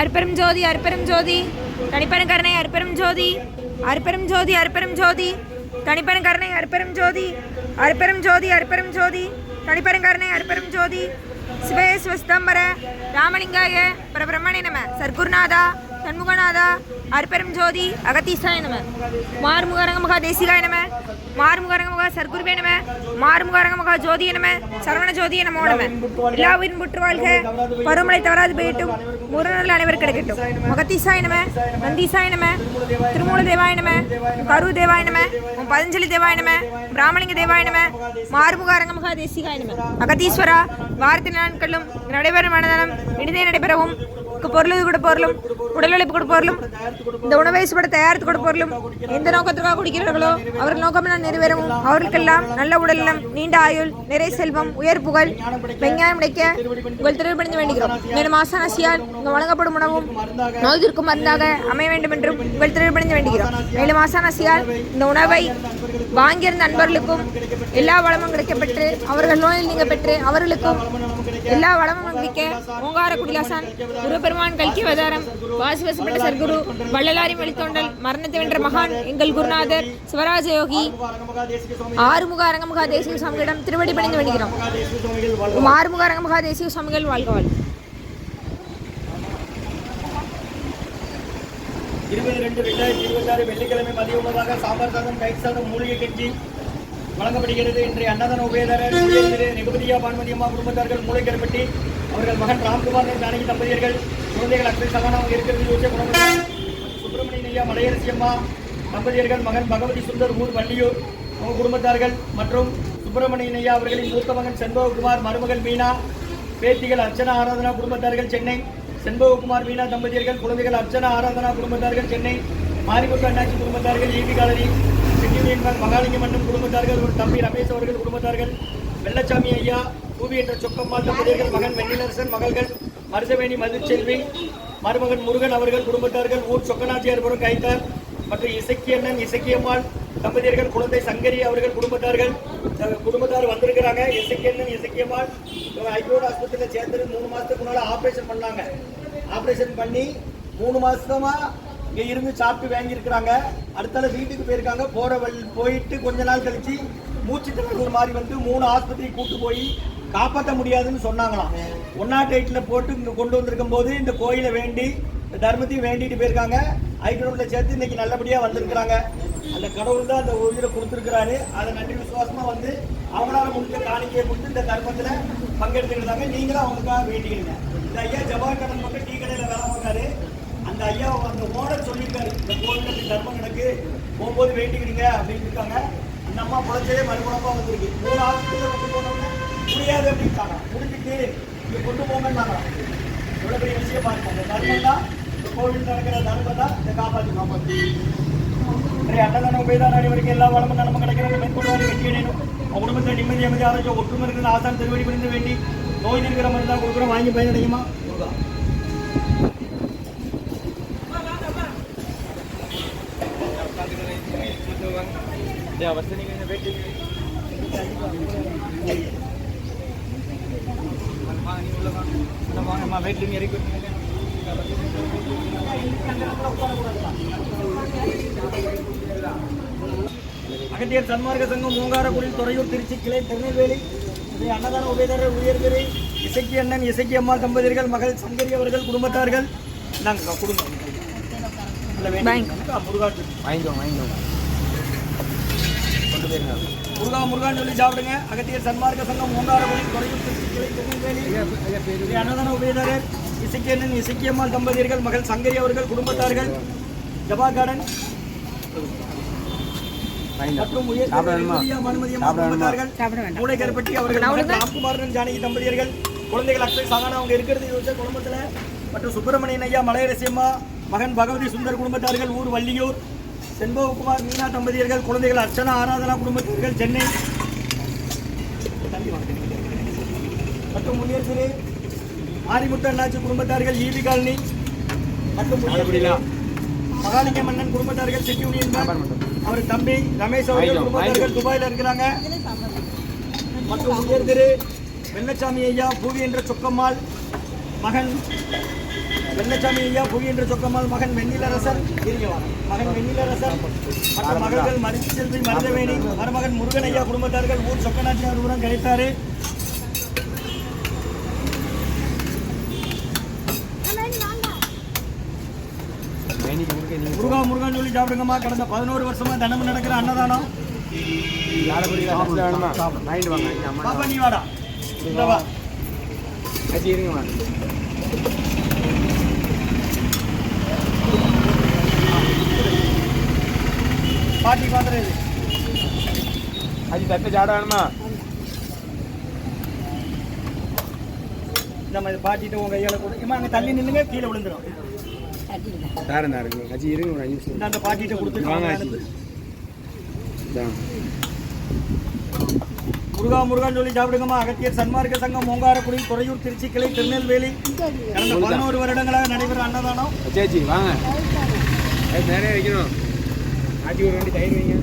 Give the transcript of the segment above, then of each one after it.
அற்பெரும் ஜோதி அற்பெரும் ஜோதி. தனிப்பெரும் கருணை அற்பெரும் ஜோதி. அற்பெரும் ஜோதி அற்பெரும் ஜோதி. தனிப்பெரும் கருணை அற்பெரும் ஜோதி. அற்பெரும் ஜோதி அற்பெரும் ஜோதி. தனிப்பெரும் கருணை அற்பெரும் ஜோதி. சிவய சிவஸ்தம்பர ராமலிங்காய பரபிரம்மணே நம. சர்க்குருநாதா சண்முகநாதா அற்பெரும் ஜோதி அகத்தீசாய நம. மார்முகரங்க மகா தேசிகாய நம. மார்முகரங்க சர்க்குருவே நம மார்முகரங்க ஜோதிய நம சரவண ஜோதிய நமோ நம. எல்லாவின் உயிரும் புற்று வாழ்க. பருவமழை தவறாது பெய்யட்டும். முருகர்கள் அனைவரும் கிடைக்கட்டும். மகத்தீசாய நம நந்தீசாய நம திருமூல தேவாய நம கரு தேவாய நம பதஞ்சலி தேவாய நம பிராமணிங்க தேவாய நம மார்முகாரங்க தேசிகாய நம. அகத்தீஸ்வரா வாரத்தின் நாட்களும் நடைபெறும் மனதனம் இனிதே நடைபெறவும். பொருளுக்கு பொருளுது பொருளும் உடல் உழைப்பு கூட பொருளும் இந்த உணவை சுபட தயாரித்து கூட பொருளும். எந்த நோக்கத்திற்காக குடிக்கிறார்களோ அவர்கள் நோக்கம் நான் நிறைவேறவும் அவர்களுக்கெல்லாம் நல்ல உடல்நலம் நீண்ட ஆயுள் நிறை செல்வம் உயர் புகழ் வெங்காயம் கிடைக்க உங்கள் திருப்பணிந்து வேண்டுகிறோம். மேலும் ஆசானாசியால் இங்கு வழங்கப்படும் உணவும் நோய் தீர்க்கும் மருந்தாக அமைய வேண்டும் என்றும் உங்கள் திருப்பணிந்து வேண்டுகிறோம். மேலும் ஆசானாசியால் இந்த உணவை வாங்கியிருந்த நண்பர்களுக்கும் எல்லா வளமும் கிடைக்கப்பெற்று அவர்கள் நோயில் நீங்க பெற்று அவர்களுக்கும் எல்லா வளமும் கிடைக்க ஓங்கார குடிலாசான் பெருமான் கல்கி அவதாரம் வாசி வசப்பட்ட சர்க்குரு வள்ளலாரி வழித்தோண்டல் மரணத்தை வென்ற மகான் எங்கள் குருநாதர் சிவராஜ யோகி ஆறுமுக அரங்கமுகா தேசிய சுவாமிகளிடம் திருவடி பணிந்து வேண்டுகிறோம் ஆறுமுக அரங்கமுகா தேசிய சுவாமிகள் வாழ்க வாழ்க. இருபது ரெண்டு ரெண்டாயிரத்தி இருபத்தாறு வெள்ளிக்கிழமை மதிய உணவாக சாம்பார் சாதம் கைட் சாதம் மூலிகை கட்சி வழங்கப்படுகிறது. இன்றைய அன்னதான உபயதாரர் உயர் திரு பான்மதி அம்மா குடும்பத்தார்கள் மூளைக்கரப்பட்டி அவர்கள் மகன் ராம்குமார் ஜானகி தம்பதியர்கள் குழந்தைகள் அக்ஷய் சகானா இருக்கிறது யோசிய சுப்பிரமணியன் ஐயா மலையரசி அம்மா தம்பதியர்கள் மகன் பகவதி சுந்தர் ஊர் வள்ளியூர் அவங்க குடும்பத்தார்கள் மற்றும் சுப்பிரமணியன் ஐயா அவர்களின் மூத்த மகன் செண்பககுமார் மருமகள் மீனா பேத்திகள் அர்ச்சனா ஆராதனா குடும்பத்தார்கள் சென்னை செண்பககுமார் மீனா தம்பதியர்கள் குழந்தைகள் அர்ச்சனா ஆராதனா குடும்பத்தார்கள் சென்னை மாரிமுத்து அண்ணாச்சி குடும்பத்தார்கள் ஈபி காலனி செட்டியூனியன் மகாலிங்கம் மன்னம் குடும்பத்தார்கள் ஒரு தம்பி ரமேஷ் அவர்கள் குடும்பத்தார்கள் வெள்ளச்சாமி ஐயா பூவி என்ற சொக்கம்மா தம்பதியர்கள் மகன் வெண்ணிலரசன் மகள்கள் மருதவேணி மதுச்செல்வி மருமகன் முருகன் அவர்கள் குடும்பத்தார்கள் ஊர் சொக்கநாச்சியார்புரம் கைத்தார் மற்றும் இசக்கியண்ணன் இசக்கியம்மாள் தம்பதியர்கள் குழந்தை சங்கரி அவர்கள் குடும்பத்தார்கள் குடும்பத்தார் வந்திருக்கிறாங்க. இசக்கியண்ணன் இசக்கியம்மாள் இவங்க ஆஸ்பத்திரியில் சேர்ந்து மூணு மாதத்துக்கு முன்னால் ஆப்ரேஷன் பண்ணாங்க. ஆப்ரேஷன் பண்ணி மூணு மாதமாக இங்கே இருந்து சாப்பிட்டு வாங்கியிருக்கிறாங்க. அடுத்தால வீட்டுக்கு போயிருக்காங்க. போகிற வழி போயிட்டு கொஞ்ச நாள் கழித்து மூச்சு திணறல் மாதிரி வந்து மூணு ஆஸ்பத்திரி கூட்டு போய் காப்பாற்ற முடியாதுன்னு சொன்னாங்களாம். ஒன்னா எயிட்டில் போட்டு இங்கே கொண்டு வந்திருக்கும் போது இந்த கோயிலை வேண்டி தர்மத்தையும் வேண்டிட்டு போயிருக்காங்க. ஐக்கிரோட்ல சேர்த்து இன்னைக்கு நல்லபடியாக வந்திருக்கிறாங்க. அந்த கடவுள் தான் அந்த உயிரை கொடுத்துருக்கிறாரு. அதை நன்றி விசுவாசமாக வந்து அவங்களால முடிஞ்ச காணிக்கையை கொடுத்து இந்த தர்மத்தில் பங்கெடுத்துக்கிட்டாங்க நீங்களும் அவங்களுக்காக வேண்டிக்கிறீங்க இந்த ஐயா ஜவாஹர் மட்டும் டீ கடையில் வேலை பார்க்காரு. அந்த ஐயா அந்த ஓனர் சொல்லியிருக்காரு இந்த கோயிலுக்கு தர்மம் எனக்கு போகும்போது வேண்டிக்கிறீங்க அப்படின்னு இருக்காங்க. அந்த அம்மா குழந்தையே மறுகுணமா வந்திருக்கு. மூணு ஆஸ்பத்திரியில் கொண்டு போனோம்னா முடியாது அப்படின்ட்டாங்க. முடிஞ்சுட்டு இங்கே கொண்டு போங்கன்னாங்க. இவ்வளவு பெரிய விஷயம் இருக்கும் அந்த தர்மம் தான் இந்த கோவில் நடக்கிற தர்மம் தான் இதை காப்பாற்றி காப்பாற்றி இன்றைய அன்னதான உபயதான அனைவருக்கு எல்லா வளமும் நலமும் கிடைக்கிறது மேற்கொள்வாரு வெற்றி அடையணும். அவங்க குடும்பத்தில் நிம்மதி அமைதி ஆரோக்கியம் ஒற்றுமை இருக்கிற ஆசான் திருவடி புரிந்து வேண்டி நோய் இருக்கிற மாதிரி தான் கொடுக்குறோம். வாங்கி பயனடையுமா? முருகா அகத்தியர் சன்மார்க்க சங்கம் மூங்காரக்குடி துறையூர் திருச்சி கிளை திருநெல்வேலி. அன்னதான உபயதாரர் உயர்திரை இசக்கி அண்ணன் இசக்கி அம்மா தம்பதியர்கள் மகள் சங்கரி அவர்கள் குடும்பத்தார்கள். நாங்கள் குடும்பம் இல்ல, வேண்டிக் கொள்ளுங்க. முருகா வாங்கிக்கோங்க வாங்கிக்கோங்க. முருகா முருகான்னு சொல்லி சாப்பிடுங்க. அகத்தியர் சன்மார்க்க சங்கம் அன்னதான உபயதாரர் தம்பதியர்கள் மகள் சங்கரி அவர்கள் குடும்பத்தார்கள் ஜபா கார்டன் மற்றும் உயர்? குடும்பத்தார்கள் மூளைக்கருப்பட்டி அவர்கள் ராம்குமாரன் ஜானகி தம்பதியர்கள் குழந்தைகள் அக்ஷய் சாகானா அவங்க இருக்கிறது யோசிச்ச குடும்பத்துல. மற்றும் சுப்பிரமணியன் ஐயா மலையரசி அம்மா மகன் பகவதி சுந்தர் குடும்பத்தார்கள் ஊர் வள்ளியூர் செண்பககுமார் மீனா தம்பதியர்கள் குழந்தைகள் அர்ச்சனா ஆராதனா குடும்பத்தார்கள் சென்னை. மற்றும் முன்னியர் திரு ஆரிமுத்து அண்ணாச்சி குடும்பத்தார்கள் ஈபி காலனி. மற்றும் முன்னியர் மகாலிங்க மன்னன் குடும்பத்தார்கள் சிட்டி யூனியன் அவர் தம்பி ரமேஷ் அவர்கள் குடும்பத்தார்கள் துபாயில இருக்கிறாங்க. மற்றும் உயர் திரு வெள்ளச்சாமி ஐயா பூவி என்ற சொக்கம்மாள். மகன் வெள்ளச்சாமி ஐயா புகின்ற சொக்கம்மாள் மகன் வெண்ணிலரசர். மகன் வெண்ணிலரசர் மற்ற மகள்கள் மரிச்செல்வி மருதவேணி மருமகன் முருகன் ஐயா குடும்பத்தார்கள் ஊர் சொக்கநாச்சியார் உரம் கிடைத்தாரு முருகா முருகன் சொல்லி சாப்பிடுங்கம்மா. கடந்த பதினோரு வருஷமா தினமும் நடக்கிற அன்னதானம். பாப்பா நீ வாடா. அது இருங்கம்மா பாட்டி பாத்திரம் இது அது தட்டை ஜாட வேணுமா நம்ம இதை பாட்டிட்டு உங்கள் கையால் கொடுக்குமா அங்கே தள்ளி நில்லுங்க கீழே விழுந்துடும் தாரேன் தாரேங்க அந்த பாட்டிகிட்ட கொடுத்துட்டு முருகா முருகான்னு சொல்லி சாப்பிடுங்கம்மா. அகத்தியர் சன்மார்க்க சங்கம் ஓங்காரக்குடி துறையூர் திருச்சி கிளை திருநெல்வேலி. கடந்த பதினோரு வருடங்களாக நடைபெறும் அன்னதானம். அச்சாச்சி வாங்க. நிறைய வைக்கணும் ஆச்சி ஒரு வண்டி தயிர் வைங்க.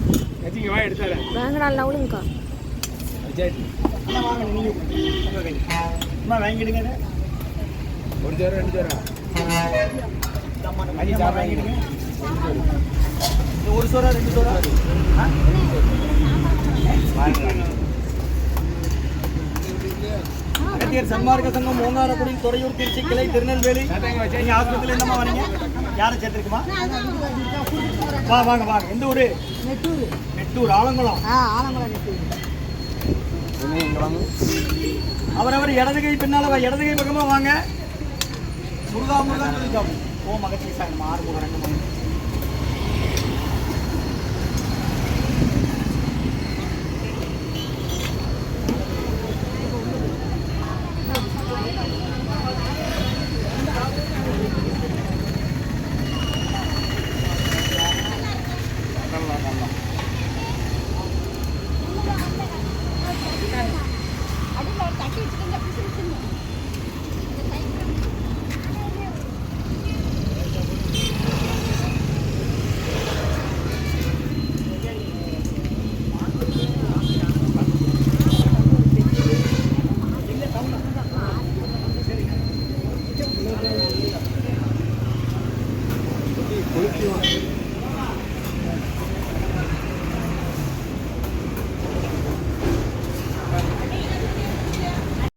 அச்சிங்க வா எடுத்தால வாங்க நாலு நவுளுங்கக்கா அச்சாச்சி அண்ணா வாங்க நீங்க உங்க கை அம்மா வாங்கிடுங்க. ஒரு ஜோரம் ரெண்டு ஜோரம். சாப்பிட வாங்கிடுங்க. ஒரு சோறா ரெண்டு சோறா? ஆ? அகத்தியர் சன்மார்க்க சங்கம் ஓங்காரக்குடி துறையூர் திருச்சி கிளை திருநெல்வேலி. நீங்க ஆஸ்பத்திரியில் என்னம்மா வரீங்க யாரை சேர்த்துருக்குமா? வா வாங்க வாங்க. எந்த ஊரு? நெட்டூர் ஆலங்குளம். என்ன இங்க வாங்க? அவரவர் இடது கை பின்னால வா, இடது கை பக்கமா வாங்க. முருகா முருகா ஓ மகத்தி ஆறு முகம் ரெண்டு முகம்